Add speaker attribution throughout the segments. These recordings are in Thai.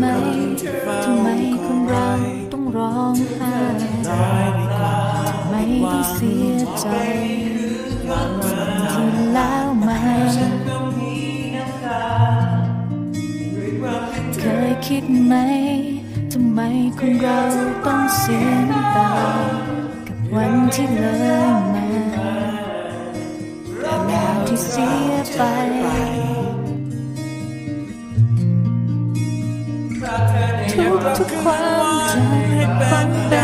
Speaker 1: ไหมทำไมคนเราต้องร้องไห้ไม่ต้องเสียใจที่แล้วไหมเคยคิดไหมทำไมคนเราต้องเสียน้ำตากับวันที่เลยมาแล้วที่เสียไป ทุกความจำฟังเป็น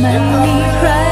Speaker 1: made me cry.